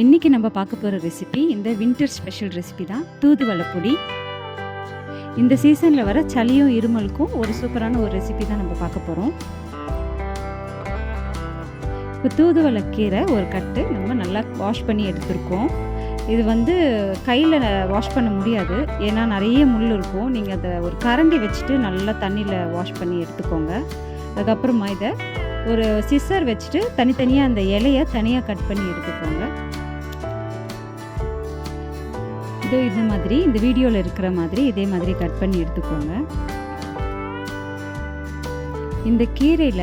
இன்றைக்கி நம்ம பார்க்க போகிற ரெசிபி இந்த வின்டர் ஸ்பெஷல் ரெசிபி தான் தூதுவளை பொடி இந்த சீசனில் வர சளியும் இருமலுக்கும் ஒரு சூப்பரான ஒரு ரெசிபி தான் நம்ம பார்க்க போகிறோம் இப்போ தூதுவளை கீரை ஒரு கட்டு நம்ம நல்லா வாஷ் பண்ணி எடுத்திருக்கோம். இது வந்து கையில் வாஷ் பண்ண முடியாது. ஏன்னா நிறைய முள் இருக்கும். நீங்கள் அதை ஒரு கரண்டி வச்சுட்டு நல்லா தண்ணியில் வாஷ் பண்ணி எடுத்துக்கோங்க. அதுக்கப்புறமா இதை ஒரு சிசர் வச்சுட்டு தனித்தனியாக அந்த இலையை தனியாக கட் பண்ணி எடுத்துக்கோங்க. இதோ இந்த மாதிரி இந்த வீடியோவில் இருக்கிற மாதிரி இதே மாதிரி கட் பண்ணி எடுத்துக்கோங்க. இந்த கீரையில்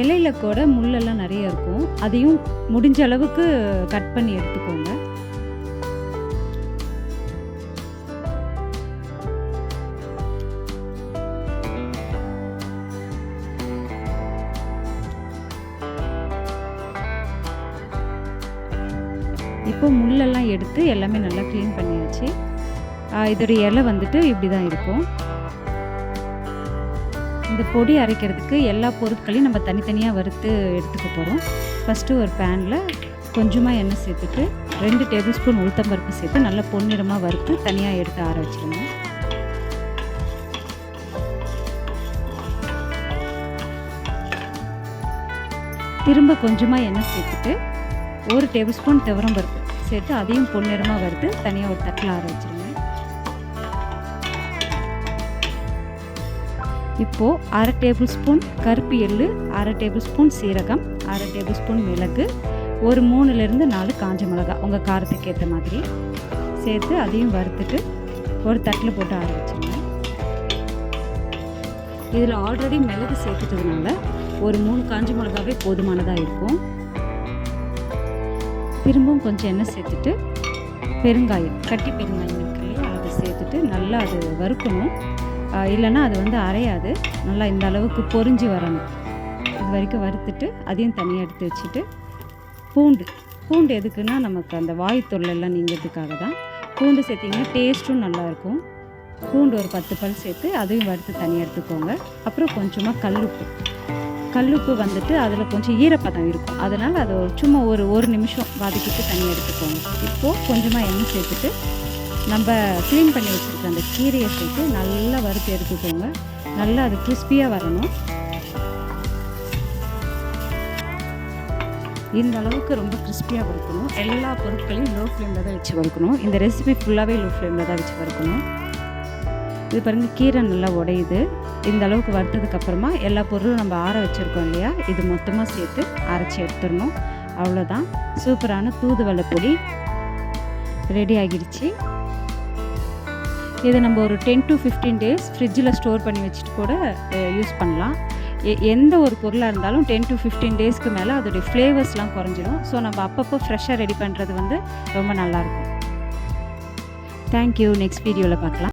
இலையில கூட முள்ளெல்லாம் நிறைய இருக்கும். அதையும் முடிஞ்ச அளவுக்கு கட் பண்ணி எடுத்துக்கோங்க. இப்போ முள்ளெல்லாம் எடுத்து எல்லாமே நல்லா க்ளீன் பண்ணியாச்சு. இதோடைய இதோட இலை வந்துட்டு இப்படி தான் இருக்கும். இந்த பொடி அரைக்கிறதுக்கு எல்லா பொருட்களையும் நம்ம தனித்தனியாக வறுத்து எடுத்துக்க போகிறோம் ஃபஸ்ட்டு ஒரு பேனில் கொஞ்சமாக எண்ணெய் சேர்த்துட்டு ரெண்டு டேபிள் ஸ்பூன் உளுத்தம்பருப்பு சேர்த்து நல்லா பொன்னிறமாக வறுத்து தனியாக எடுத்து ஆற வச்சிருங்க திரும்ப கொஞ்சமாக எண்ணெய் சேர்த்துட்டு ஒரு டேபிள் ஸ்பூன் துவரம் பருப்பு சேர்த்து அதையும் பொன்னிறமாக வறுத்து தனியாக ஒரு தட்டில் ஆற வச்சுருங்க. இப்போது அரை டேபிள் ஸ்பூன் கருப்பு எள்ளு அரை டேபிள் ஸ்பூன் சீரகம் அரை டேபிள் ஸ்பூன் மிளகு ஒரு மூணுலேருந்து நாலு காஞ்ச மிளகா உங்கள் காரத்துக்கு ஏற்ற மாதிரி. சேர்த்து அதையும் வறுத்துட்டு ஒரு தட்டில் போட்டு ஆற வச்சுருங்க. இதில் ஆல்ரெடி மிளகு சேர்த்துட்டதுனால ஒரு மூணு காஞ்ச மிளகாவே போதுமானதாக இருக்கும். திரும்பவும் கொஞ்சம் எண்ணெய் சேர்த்துட்டு பெருங்காயம் கட்டி பெருங்காயம் இருக்கு அதை சேர்த்துட்டு நல்லா அது வறுக்கணும். இல்லைன்னா அது வந்து அரையாது. நல்லா இந்த அளவுக்கு பொரிஞ்சு வரணும். இது வரைக்கும் வறுத்துட்டு அதையும் தனியாக எடுத்து வச்சுட்டு பூண்டு பூண்டு எதுக்குன்னா நமக்கு அந்த வாய் தொல்லெல்லாம் நீங்கிறதுக்காக தான். பூண்டு சேர்த்திங்கன்னா டேஸ்ட்டும் நல்லாயிருக்கும் பூண்டு ஒரு பத்து பல் சேர்த்து அதையும் வறுத்து தனியாக எடுத்துக்கோங்க. அப்புறம் கொஞ்சமாக கல்லுப்பு. கல்லுப்பு வந்துட்டு அதில் கொஞ்சம் ஈரப்பதம் இருக்கும். அதனால் அதை சும்மா ஒரு ஒரு நிமிஷம் வதக்கிட்டு தண்ணி எடுத்துக்கோங்க. இப்போது கொஞ்சமாக எண்ணெய் சேர்த்துட்டு நம்ம க்ளீன் பண்ணி வச்சுருக்க அந்த கீரையை சேர்த்து நல்லா வறுத்து எடுத்துக்கோங்க. நல்லா அது கிறிஸ்பியாக வரணும். இந்த அளவுக்கு ரொம்ப கிறிஸ்பியாக வறுக்கணும். எல்லா பொருட்களையும் லோ ஃப்ளேமில் தான் வச்சு வறுக்கணும். இந்த ரெசிபி ஃபுல்லாகவே லோ ஃப்ளேமில் தான் வச்சு வறுக்கணும். இது பாருங்கள் கீரை நல்லா உடையுது. இந்த அளவுக்கு வறுத்ததுக்கப்புறமா எல்லா பொருளும் நம்ம ஆற வச்சுருக்கோம் இல்லையா? இது மொத்தமாக சேர்த்து அரைச்சி எடுத்துடணும். அவ்வளோதான் சூப்பரான தூதுவளை பொடி ரெடி ஆகிடுச்சு. இதை நம்ம ஒரு டென் டு ஃபிஃப்டீன் டேஸ் ஃப்ரிட்ஜில் ஸ்டோர் பண்ணி வச்சுட்டு கூட யூஸ் பண்ணலாம். எ- எந்த ஒரு பொருளாக இருந்தாலும் டென் டு ஃபிஃப்டீன் டேஸ்க்கு மேலே அதோடைய ஃப்ளேவர்ஸ்லாம் குறைஞ்சிடும். ஸோ நம்ம அப்பப்போ ஃப்ரெஷ்ஷாக ரெடி பண்ணுறது வந்து ரொம்ப நல்லாயிருக்கும் தேங்க்யூ நெக்ஸ்ட் வீடியோவில் பார்க்கலாம்.